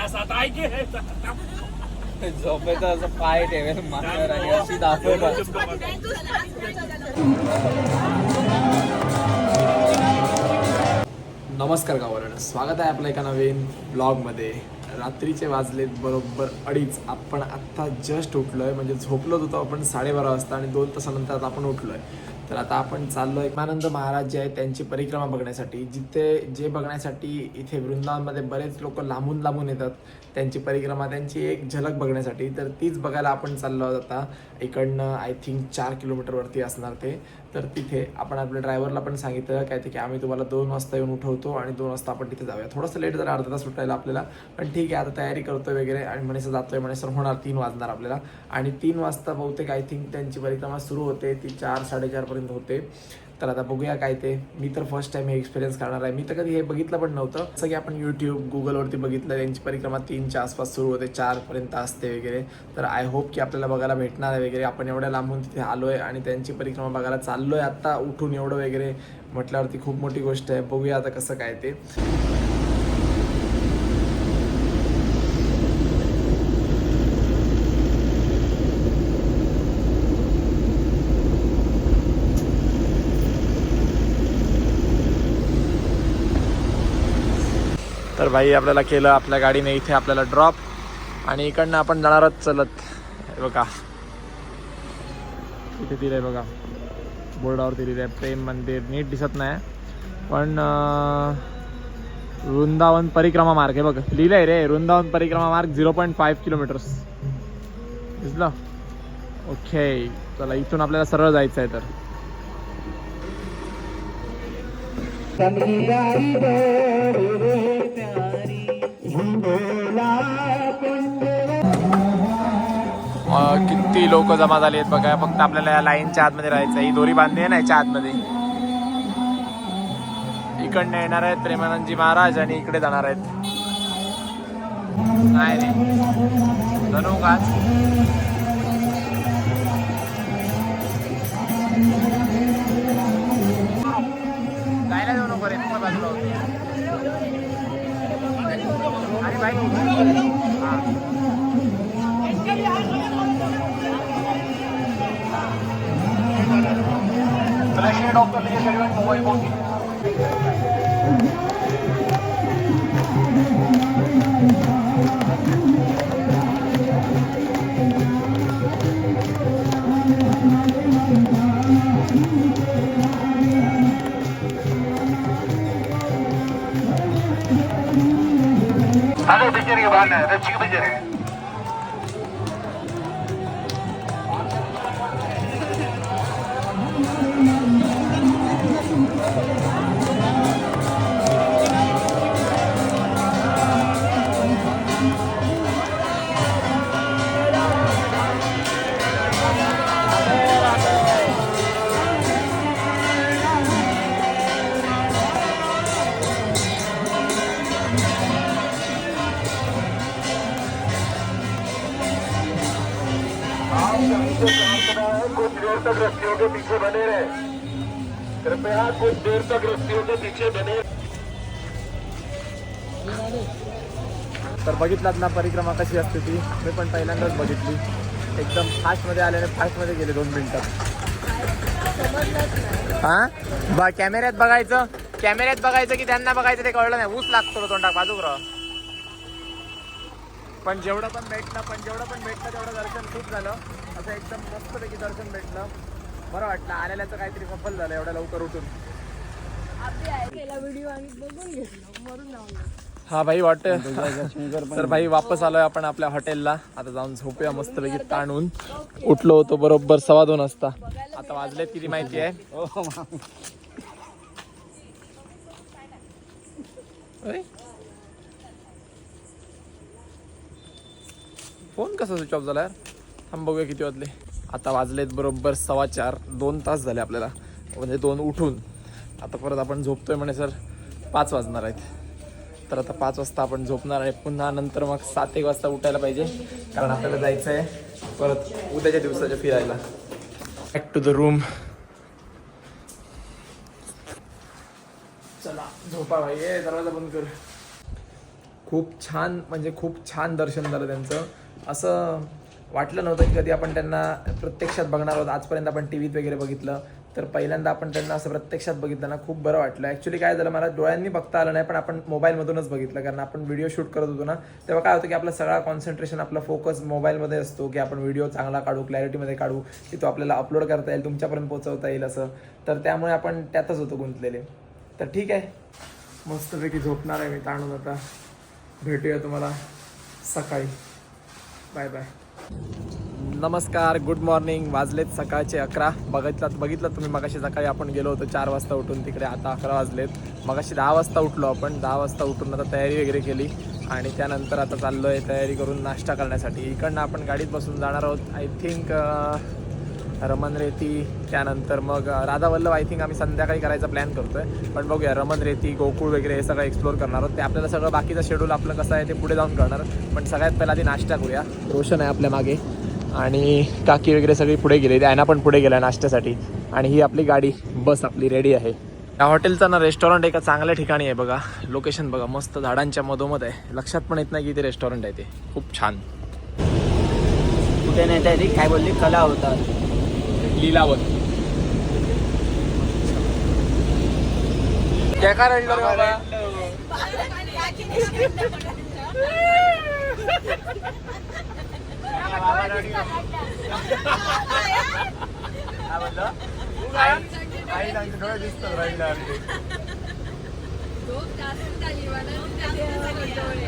त्रासात आहे की झोपेचा असं पाय ठेवेल मांडीवर आणि अशी दाखवणार नमस्कार गावरण स्वागत आहे आपलं एका नवीन ब्लॉगमध्ये रात्रीचे वाजलेत बरोबर अडीच. आपण आत्ता जस्ट उठलोय. म्हणजे झोपलोच होतो आपण साडेबारा वाजता आणि दोन तासानंतर आता आपण उठलोय. तर आता आपण चाललो आनंद महाराज जे आहेत त्यांची परिक्रमा बघण्यासाठी. जिथे जे बघण्यासाठी इथे वृंदावनमध्ये बरेच लोक लांबून लांबून येतात. त्यांची परिक्रमा त्यांची एक झलक बघण्यासाठी. तर तीच बघायला आपण चाललो आहोत आता. इकडनं आय थिंक चार किलोमीटरवरती असणार ते. तर तिथे आपण आपल्या ड्रायव्हरला पण सांगितलं काय ते की आम्ही तुम्हाला दोन वाजता येऊन उठवतो आणि दोन वाजता आपण तिथे जाऊया. थोडंसं लेट झालं अर्धा तास सुटायला आपल्याला पण ठीक आहे आता तयारी करतोय वगैरे आणि म्हणेसर जातोय. म्हणेसर होणार तीन वाजणार आपल्याला. आणि तीन वाजता बहुतेक आय थिंक त्यांची परिक्रमा सुरू होते. ती चार साडेचारपर्यंत होते. तर आता बघूया काय ते. मी तर फर्स्ट टाइम हे एक्सपिरियन्स करणार आहे. मी तर कधी हे बघितलं पण नव्हतं. जसं की आपण यूट्यूब गुगलवरती बघितलं त्यांची परिक्रमा तीनच्या आसपास सुरू होते चारपर्यंत असते वगैरे. तर आय होप की आपल्याला बघायला भेटणार आहे वगैरे. आपण एवढ्या लांबून तिथे आलो आहे आणि त्यांची परिक्रमा बघायला चाललो आहे आत्ता उठून एवढं वगैरे म्हटल्यावरती खूप मोठी गोष्ट आहे. बघूया आता कसं काय ते. तर भाई आपल्याला केलं आपल्या गाडीने इथे आपल्याला ड्रॉप आणि इकडनं आपण जाणारच चलत. बघा. इथे दिलंय बघा. बोर्डावरती आहे प्रेम मंदिर. नीट दिसत नाही. पण वृंदावन परिक्रमा मार्ग. आहे बघ. लिहिलंय रे. वृंदावन परिक्रमा मार्ग झिरो पॉईंट फाईव्ह किलोमीटर्स दिसलं? ओके चला इथून आपल्याला सरळ जायचं आहे तर. किती लोक जमा झाली आहेत बघा. फक्त आपल्याला या लाईनच्या आतमध्ये राहायचं आहे. ही दोरी बांधली आहे ना याच्या आतमध्ये. इकडनं येणार आहेत प्रेमानंदजी महाराज आणि इकडे जाणार आहेत. नाही रे. धनू అదే పిచ్చరికి బాగున్నా రెచ్చికి పిచ్చరికి कुछ देर तक रस्सियों के पीछे बने रहे कृपया कुछ देर तक रस्सियों के पीछे बने तर बघितलात ना परिक्रमा कशी असते ती? मी पण पहिल्यांदाच बघितली. एकदम फास्टमध्ये आल्याने फास्टमध्ये गेले दोन मिनिटात हा? बा कॅमेऱ्यात बघायचं. कॅमेऱ्यात बघायचं की त्यांना बघायचं ते कळलं नाही. ऊस लागतो तोंडा बाजूक राह. पण जेवढं पण भेटलं पण जेवढं पण भेटलं तेवढं दर्शन खूप झालं. असं एकदम मस्तपैकी दर्शन भेटलं. बरं वाटलं आलेल्याचं काहीतरी सफल झालं एवढ्या लवकर उठून. हा भाई वाटत. तर भाई वापस आलोय आपण आपल्या हॉटेलला. आता जाऊन झोपूया मस्तपैकी ताणून. उठलो होतो बरोबर सव्वा दोन वाजता. आता वाजलेत किती माहिती आहे? फोन कसा स्विच ऑफ झाला यार थांब बघूया किती वाजले. आता वाजलेत बरोबर सव्वा चार. दोन तास झाले आपल्याला. म्हणजे दोन उठून. आता परत आपण झोपतोय म्हणे सर पाच वाजणार आहेत. तर आता पाच वाजता आपण झोपणार आहे. पुन्हा नंतर मग सात एक वाजता उठायला पाहिजे. कारण आपल्याला जायचं आहे परत उद्याच्या दिवसाच्या फिरायला. बॅक टू द रूम चला झोपा भाई. दरवाजा बंद कर. खूप छान म्हणजे खूप छान दर्शन झालं त्यांचं. असं वाटलं नव्हतं की कधी आपण त्यांना प्रत्यक्षात बघणार आहोत. आजपर्यंत आपण टी व्हीत वगैरे बघितलं तर पहिल्यांदा आपण त्यांना असं प्रत्यक्षात बघितलं ना खूप बरं वाटलं. ॲक्च्युली काय झालं मला डोळ्यांनी बघता आलं नाही पण आपण मोबाईलमधूनच बघितलं. कारण आपण व्हिडिओ शूट करत होतो ना तेव्हा काय होतं की आपला सगळा कॉन्सन्ट्रेशन आपला फोकस मोबाईलमध्ये असतो की आपण व्हिडिओ चांगला काढू क्लॅरिटीमध्ये काढू की तो आपल्याला अपलोड करता येईल तुमच्यापर्यंत पोहोचवता येईल असं. तर त्यामुळे आपण त्यातच होतो गुंतलेले. तर ठीक आहे. मस्तपैकी झोपणार आहे मी ताणून आता. भेटूया तुम्हाला सकाळी. बाय बाय नमस्कार गुड मॉर्निंग वाजलेत सकाळचे अकरा. बघितलं बघितलं तुम्ही मगाशी सकाळी आपण गेलो होतो चार वाजता उठून. तिकडे आता अकरा वाजलेत. मगाशी दहा वाजता उठलो आपण. दहा वाजता उठून आता तयारी वगैरे केली. आणि त्यानंतर आता चाललो आहे तयारी करून नाश्ता करण्यासाठी. इकडनं आपण गाडीत बसून जाणार आहोत. आय थिंक रमन रेती त्यानंतर मग राधावल्लभ राधा वल्लभ आय थिंक आम्ही संध्याकाळी करायचा प्लॅन करतो आहे पण बघूया रमन रेती गोकुळ वगैरे हे सगळं एक्सप्लोर करणार आहोत. ते आपल्याला सगळं बाकीचं शेड्यूल आपलं कसं आहे ते पुढे जाऊन करणार पण सगळ्यात पहिला आधी नाश्ता करूया. रोशन आहे आपल्या मागे. आणि काकी वगैरे सगळी पुढे गेली. त्यांना पण पुढे गेला नाश्त्यासाठी. आणि ही आपली गाडी बस आपली रेडी आहे. या हॉटेलचं ना रेस्टॉरंट एका चांगल्या ठिकाणी आहे बघा. लोकेशन बघा मस्त झाडांच्या मधोमध आहे. लक्षात पण येत नाही की ते रेस्टॉरंट आहे ते. खूप छान. कुठे नाही काय बोलली? कला होता. लीलावत. काय काय रडलं रे बाबा.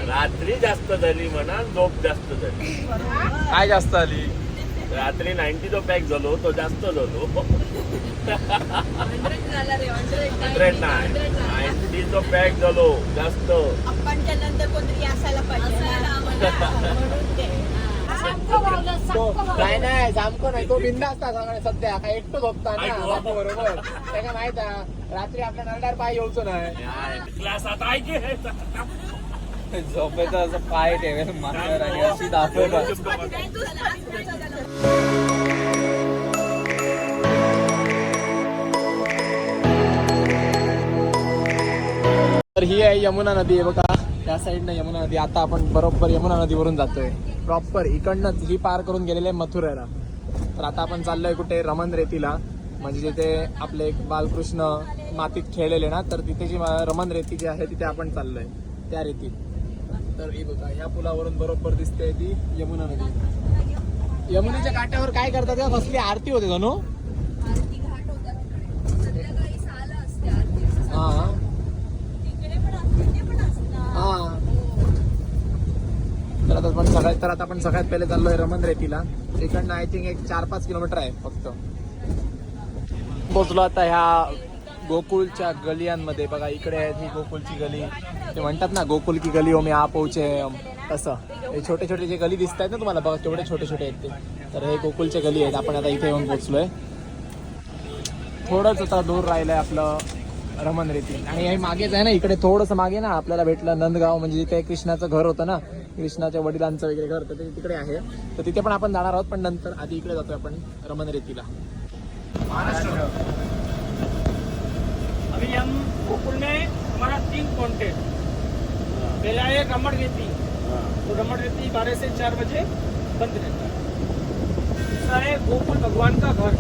रात्री जास्त झाली म्हणा झोप जास्त झाली. काय जास्त आली रात्री नाईन्टी जो पॅक झालो तो जास्त झालो. हंड्रेड नाही नाईन्टी जो पॅक झालो जास्त. आपणच्या नंतर कोणतरी असायला पाहिजे ना. म्हणून ते. काय नाही जामको नाही. तो बिंदा असता सगळे सध्या. काय एकटो झोपता ना. बरोबर. काय माहीत आहे, रात्री आपल्या नरड्यावर पाय येऊचो नाही. क्लास आता ऐके झोपेचा असं पाय ठेवेल मांडीवर आणि अशी दाखवलं तर ही आहे यमुना नदी आहे बघा. त्या साईडनं यमुना नदी. आता आपण बरोबर यमुना नदीवरून जातोय. प्रॉपर इकडनं ही पार करून गेलेले आहे मथुरेला. तर आता आपण चाललोय कुठे? रमन रेतीला. म्हणजे जिथे आपले बालकृष्ण मातीत खेळलेले ना तर तिथे जी रमन रेती जी आहे तिथे आपण चाललोय. त्या रेतीत. तर ही बघा ह्या पुलावरून बरोबर दिसते ती यमुना नदी. यमुनेच्या काठावर काय करतात तेव्हा कसली आरती होते जणू हा. पण पण. हा. तर आता आपण सगळ्यात तर आता आपण सगळ्यात पहिले चाललोय रमन रेतीला इकडनं आय थिंक एक चार पाच किलोमीटर आहे फक्त. पोचलो आता ह्या गोकुळच्या गलियांमध्ये. बघा इकडे आहे ही गोकुळची गली. ते म्हणतात ना गोकुल की गली मी आ पोहोचे तसं हे छोटे छोटे जे गली दिसत आहेत ना तुम्हाला बघा तेवढे छोटे छोटे आहेत ते. तर हे गोकुळच्या गली आहेत. आपण आता इथे येऊन पोचलोय थोडंच आता दूर राहिलंय आपलं रमन रेती आणि हे मागेच आहे ना इकडे थोडंसं मागे ना आपल्याला भेटलं नंदगाव म्हणजे जिथे कृष्णाचं घर होतं ना. कृष्णाच्या वडिलांचं वगैरे घर तर ते तिकडे आहे. तर तिथे पण आपण जाणार आहोत पण नंतर आधी इकडे जातोय आपण रमन रेतीला अभी हम गोकुल में हमारा तीन कॉन्टेंट पहला है रमण रेती। तो रमण रेती बारह से चार बजे बंद रहता है। दूसरा है गोकुल भगवान का घर।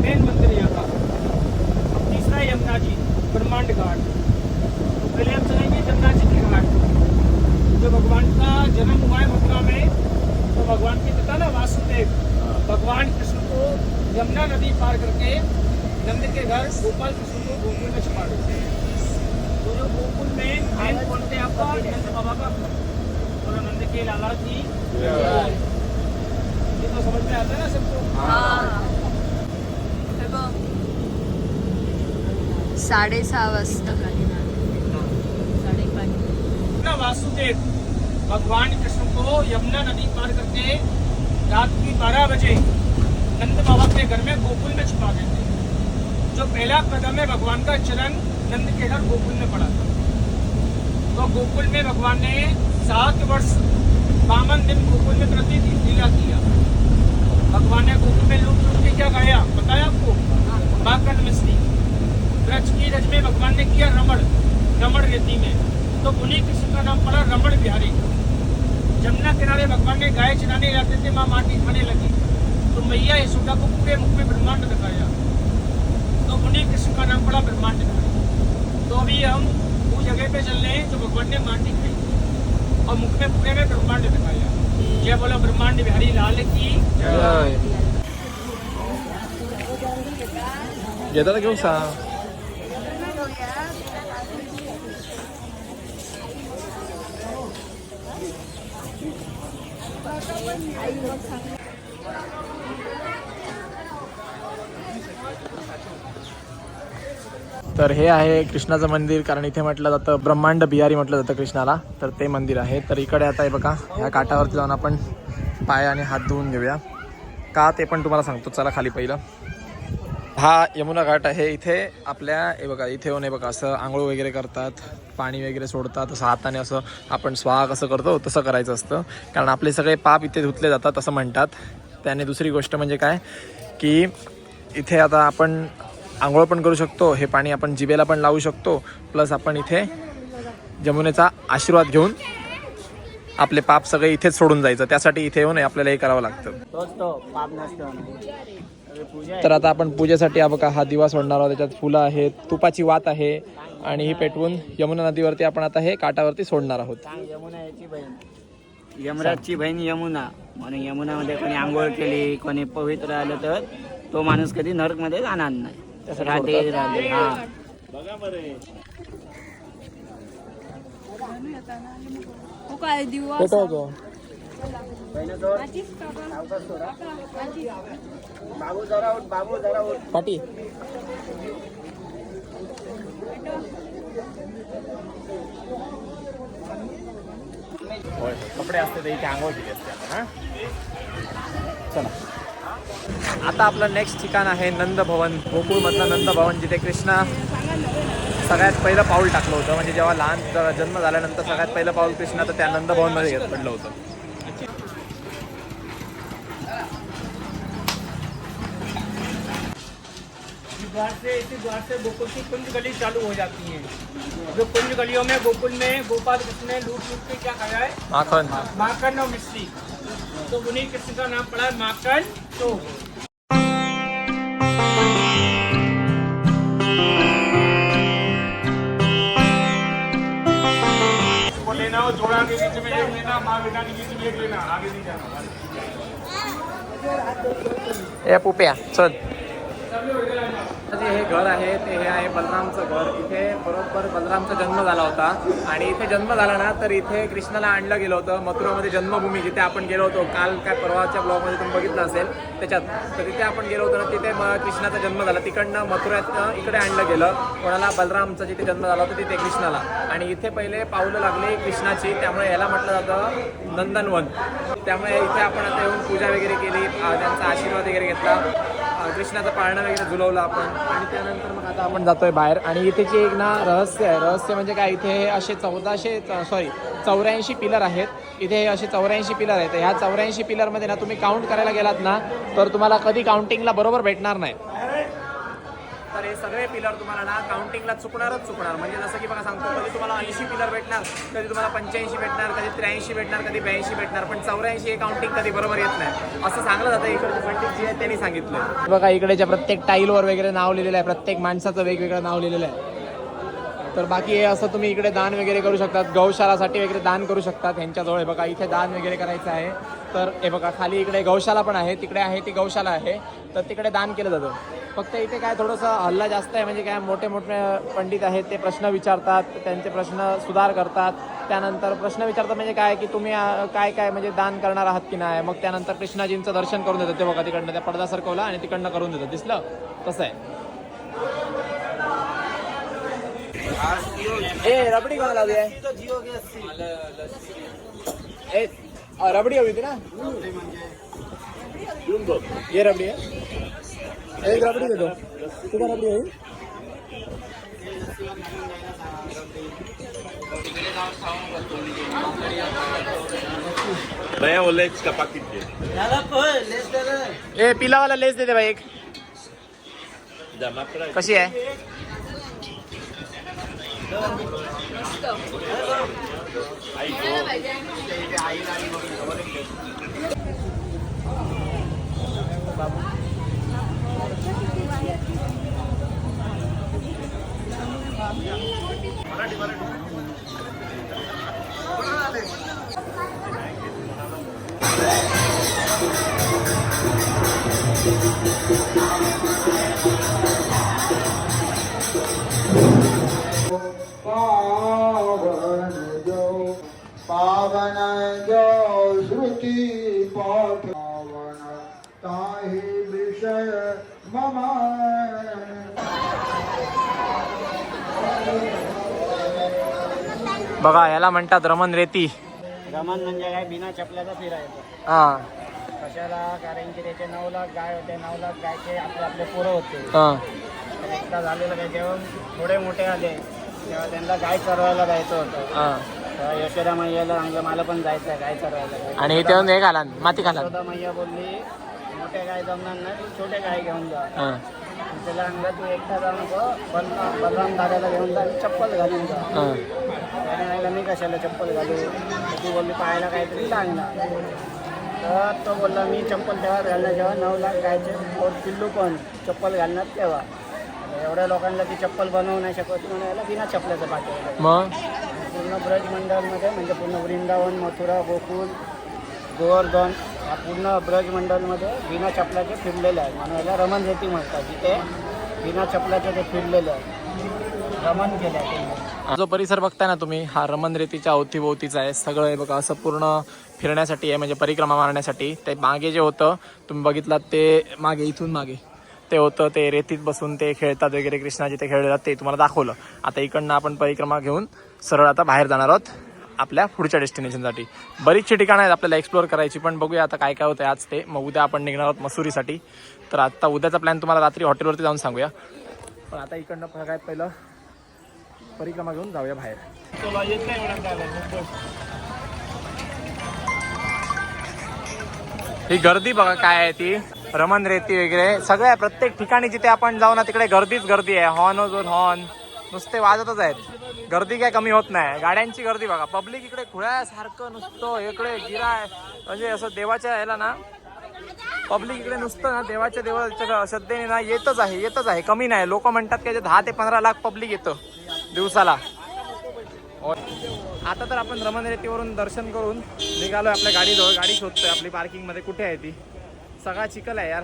मेन मंदिर यहाँ का। अब तीसरा है यमुना जी ब्रह्मांड घाट। तो पहले हम चलेंगे यमुना जी के घाट। जो भगवान का जन्म हुआ है मथुरा में तो भगवान के पिता ना वासुदेव। भगवान कृष्ण को यमुना नदी पार करके नंद के घर गोपाल कृष्ण को गोकुल में छिपा देते हैं। तो जो गोकुल में मेन कौन थे आपका नंद बाबा का और नंद के लाला जी। ये तो समझ में आता है ना सबको? साडेसहा वाजता ना। वासुदेव भगवान कृष्ण को यमुना नदी पार करके रात की बारह बजे नंद बाबा के घर में गोकुल में छुपा देते हैं। जो पहला कदम है भगवान का चरण नंद के घर गोकुल में पड़ा था। तो गोकुल में भगवान ने सात वर्ष, बावन दिन गोकुल में प्रति लीला किया। भगवान ने गोकुल में लूट लूट के क्या गाया बताया आपको? बाकन मिश्री ब्रज की रज में भगवान ने किया रमण रमण रेती में। तो उन्हीं कृष्ण का नाम पड़ा रमण बिहारी। जमुना किनारे भगवान ने गाय चराने जाते थे, माँ माटी खाने लगी। तो मैया यशोदा को पूरे मुख में ब्रह्मांड दिखाया। तो उन्हीं कृष्ण का नाम पड़ा ब्रह्मांड बिहारी तो अभी हम उस जगह पे चल रहे हैं जो भगवान ने माटी खाई और मुख में पूरे में ब्रह्मांड दिखाया। जय बोलो ब्रह्मांड बिहारी लाल की घेताला घेऊ सांग तर हे आहे कृष्णाचं मंदिर कारण इथे म्हटलं जातं ब्रह्मांड बिहारी म्हटलं जातं कृष्णाला. तर ते मंदिर आहे. तर इकडे आता आहे बघा ह्या काठावरती जाऊन आपण पाय आणि हात धुवून घेऊया. का ते पण तुम्हाला सांगतो. चला खाली पहिलं. हा यमुना घाट आहे. इथे आपल्या हे बघा इथे येऊन हे बघा असं आंघोळ वगैरे करतात पाणी वगैरे सोडतात असं हाताने असं आपण स्वाग असं करतो तसं करायचं असतं. कारण आपले सगळे पाप इथे धुतले जातात असं म्हणतात. त्याने दुसरी गोष्ट म्हणजे काय की इथे आता आपण आंघोळ पण करू शकतो हे पाणी आपण जिभेला पण लावू शकतो प्लस आपण इथे जमुनेचा आशीर्वाद घेऊन आपले पाप सगळे इथेच सोडून जायचं त्यासाठी इथे येऊन आपल्याला हे करावं लागतं. तर आता आपण पूजेसाठी हा बघा हा दिवा सोडणार आहोत त्याच्यात फुलं आहेत तुपाची वात आहे आणि ही पेटवून यमुना नदीवरती आपण आता हे काठावरती सोडणार आहोत. बहीण यमराजची बहीण यमुना. म्हणून यमुनामध्ये कोणी आंघोळ केली कोणी पवित्र आलं तर तो माणूस कधी नरकमध्ये जाणार नाही. राधे राधे हा. हो काय दिवा बाबू. जरा उठ बाबू जरा उठ. पाटी. कपडे असते तर इथे आंघोळ केली असते आपण हा? चला. आता आपलं नेक्स्ट ठिकाण आहे नंद भवन गोकुळमधलं नंद भवन जिथे कृष्णा सगळ्यात पहिलं पाऊल टाकलं होतं. म्हणजे जेव्हा लहान जन्म झाल्यानंतर सगळ्यात पहिलं पाऊल कृष्णा तर त्या नंद भवनमध्ये घेत पडलं होतं. द्वार से इसी द्वार से गोकुल की कुंज गली चालू हो जाती है। जो कुंज गलियों में गोकुल में गोपाल कृष्ण ने लूट लूट के क्या खाया है? माखन। माखन और मिश्री तो उन्हीं कृष्ण का नाम पड़ा है माखन तो एक लेना माँ जे हे घर आहे ते हे आहे बलरामचं घर. इथे बरोबर बलरामचा जन्म झाला होता. आणि इथे जन्म झाला ना तर इथे कृष्णाला आणलं गेलं होतं. मथुरामध्ये जन्मभूमी जिथे आपण गेलो होतो काल काय परवाच्या ब्लॉगमध्ये तुम्ही बघितलं असेल त्याच्यात. तर तिथे आपण गेलो होतो ना तिथे कृष्णाचा जन्म झाला. तिकडनं मथुरात इकडे आणलं गेलं. कोणाला? बलरामचा जिथे जन्म झाला होता तिथे कृष्णाला. आणि इथे पहिले पावलं लागली कृष्णाची. त्यामुळे याला म्हटलं जातं नंदनवन. त्यामुळे इथे आपण आता येऊन पूजा वगैरे केली त्यांचा आशीर्वाद वगैरे घेतला. कृष्णाचं पाळणं वगैरे झुलवलं आपण. आणि त्यानंतर मग आता आपण जातोय बाहेर. आणि इथेची एक ना रहस्य आहे. रहस्य म्हणजे काय? इथे हे असे चौदाशे सॉरी चौऱ्याऐंशी पिलर आहेत. इथे हे असे चौऱ्याऐंशी पिलर आहेत. ह्या चौऱ्याऐंशी पिलरमध्ये ना तुम्ही काउंट करायला गेलात ना तर तुम्हाला कधी काउंटिंगला बरोबर भेटणार नाही. तर हे सगळे पिलर तुम्हाला ना काउंटिंगला चुकणारच चुकणार. म्हणजे जसं की बघा सांगतो कधी तुम्हाला ऐंशी पिलर भेटणार कधी तुम्हाला पंच्याऐंशी भेटणार कधी त्र्याऐंशी भेटणार कधी ब्याऐंशी भेटणार पण चौऱ्याऐंशी हे काउंटिंग कधी बरोबर येत नाही. असं सांगलं जातं इकडचे पंडित जी आहे त्यांनी सांगितलं. बघा इकडेच्या प्रत्येक टाईलवर वगैरे नाव लिहिलेलं आहे प्रत्येक माणसाचं वेगवेगळं नाव लिहिलेलं आहे. तर बाकी हे असं तुम्ही इकडे दान वगैरे करू शकतात गौशालासाठी वगैरे दान करू शकतात ह्यांच्याजवळ हे बघा इथे दान वगैरे करायचं आहे. तर हे बघा खाली इकडे गौशाला पण आहे तिकडे आहे ती गौशाला आहे. तर तिकडे दान केलं जातं. फक्त इथे काय थोडंसं हल्ला जास्त आहे म्हणजे काय मोठे मोठे पंडित आहेत ते प्रश्न विचारतात त्यांचे प्रश्न सुधार करतात. त्यानंतर प्रश्न विचारतात म्हणजे काय की तुम्ही काय काय म्हणजे दान करणार आहात की नाही? मग त्यानंतर कृष्णाजींचं दर्शन करून देतात. ते बघा तिकडनं त्या पडदा सरकवला आणि तिकडनं करून देतात. दिसलं? तसं आहे. ए रबडी कोणाला लावली आहे? ए रबडी हवी होती ना? ये रबडी आहे. एक रबडी देतो तू का रबडी हवी भैया वो लेग्स का पैकेट दे ए पिलावाला लेस देते बाई एक। कशी आहे पावन बघा याला म्हणतात रमन रेती. रमण म्हणजे काय? बिना चपल्याचा फिरायचं हा. कशाला? कारण की त्याचे नऊ लाख गाय होते नऊ लाख गायचे आपले आपले पोरं होते. हा. तर एकदा झालेलं काय जेव्हा थोडे मोठे आले तेव्हा त्यांना गाय चरवायला जायचं होतं. हा. तेव्हा यशोदा मैयाला सांगलं मला पण जायचं आहे गाय चरवायला. आणि इथे येऊन हे घाला माती घाला यशोदा मैया बोलली मोठ्या गाय जमणार नाही छोटे गाय घेऊन जा. हा. त्याला सांगलं तू एकटा जाऊ नको बलराम बलराम दादाला घेऊन जा चप्पल घालून जा. हा. त्याने सांगितलं मी कशाला चप्पल घालू? ती बोलली पायाला काहीतरी लागणार. तर तो बोलला मी चप्पल तेव्हा घालणार जेव्हा नऊ लाख गायचे और पिल्लू पण चप्पल घालणार तेव्हा. एवढ्या लोकांना ती चप्पल बनवू नाही शकत म्हणून याला बिना चपल्याचं पाठवलं. मग? पूर्ण ब्रज मंडळमध्ये म्हणजे पूर्ण वृंदावन मथुरा गोकुल गोवर्धन या पूर्ण ब्रजमंडलमध्ये बिना चपलाचे फिरलेले आहे म्हणून याला रमण रेती म्हणतात. जिथे बिना चपलाचे ते फिरलेले आहे रमण केलं आहे जो परिसर बघताय ना तुम्ही हा रमन रेतीच्या अवतीभोवतीचा आहे. सगळं हे बघा असं पूर्ण फिरण्यासाठी आहे म्हणजे परिक्रमा मारण्यासाठी. ते मागे जे होतं तुम्ही बघितलात ते मागे इथून मागे. ते होतं ते रेतीत बसून ते खेळतात वगैरे कृष्णाजी ते खेळतात ते तुम्हाला दाखवलं. आता इकडनं आपण परिक्रमा घेऊन सरळ आता बाहेर जाणार आहोत. आपल्या पुढच्या डेस्टिनेशनसाठी. बरीचशी ठिकाणं आहेत आपल्याला एक्सप्लोअर करायची पण बघूया आता काय काय होतं आज ते. मग उद्या आपण निघणार आहोत मसुरीसाठी. तर आता उद्याचा प्लॅन तुम्हाला रात्री हॉटेलवरती जाऊन सांगूया. पण आता इकडनं सगळ्यात पहिलं परिक्रमा घेऊन जाऊया बाहेर. ही गर्दी बघा काय आहे ती. रमन रेती वगैरे. सगळ्या प्रत्येक ठिकाणी जिथे आपण जाऊ ना तिकडे गर्दीच गर्दी आहे. हॉर्न जो हॉर्न नुसते वाजतच आहेत. गर्दी काय कमी होत नाही. गाड्यांची गर्दी बघा. पब्लिक इकडे खुळ्यासारखं नुसतं इकडे गिराय म्हणजे असं देवाच्या याला ना पब्लिक इकडे नुसतं ना देवाच्या देवाच्या श्रद्धेने ना येतच आहे येतच आहे. कमी नाही. लोक म्हणतात की दहा ते पंधरा लाख पब्लिक येतं दिवसाला. आता तर आपण रमण रेतीवरून दर्शन करून निघालोय आपल्या गाडीजवळ. गाडी शोधतोय आपली पार्किंगमध्ये. कुठे आहे ती? सगळा चिखल आहे यार.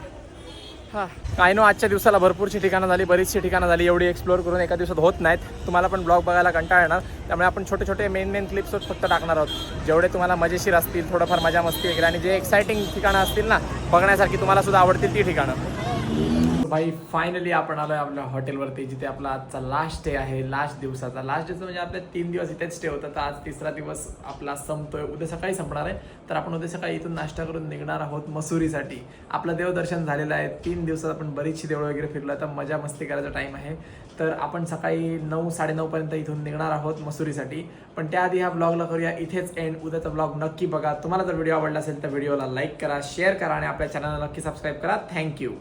काय नो आजच्या दिवसाला भरपूरशी ठिकाणं झाली बरीचशी ठिकाणं झाली एवढी एक्सप्लोअर करून एका दिवसात होत नाहीत. तुम्हाला पण ब्लॉग बघायला कंटाळ येणार. त्यामुळे आपण छोटे छोटे मेन मेन क्लिप्स फक्त टाकणार आहोत. जेवढे तुम्हाला मजेशीर असतील थोडंफार मजा मस्ती वगैरे आणि जे एक्साइटिंग ठिकाणं असतील ना बघण्यासारखी तुम्हाला सुद्धा आवडतील ती ठिकाणं. भाई फायनली आपण आलोय आपल्या हॉटेलवरती जिथे आपला आजचा लास्ट डे आहे लास्ट दिवसाचा. लास्ट डेचा म्हणजे आपल्या तीन दिवस इथेच स्टे होता तर आज तिसरा दिवस आपला संपतोय. उद्या सकाळी संपणार आहे. तर आपण उद्या सकाळी इथून नाश्ता करून निघणार आहोत मसुरीसाठी. आपलं देवदर्शन झालेलं आहे. तीन दिवसात आपण बरीचशी देवळं वगैरे फिरलो तर मजा मस्ती करायचा टाईम आहे. तर आपण सकाळी नऊ साडेनऊपर्यंत इथून निघणार आहोत मसुरीसाठी. पण त्याआधी ह्या ब्लॉगला करूया. इथेच एंड उद्याचा ब्लॉग नक्की बघा. तुम्हाला जर व्हिडिओ आवडला असेल तर व्हिडिओला लाईक करा शेअर करा आणि आपल्या चॅनलला नक्की सबस्क्राईब करा. थँक्यू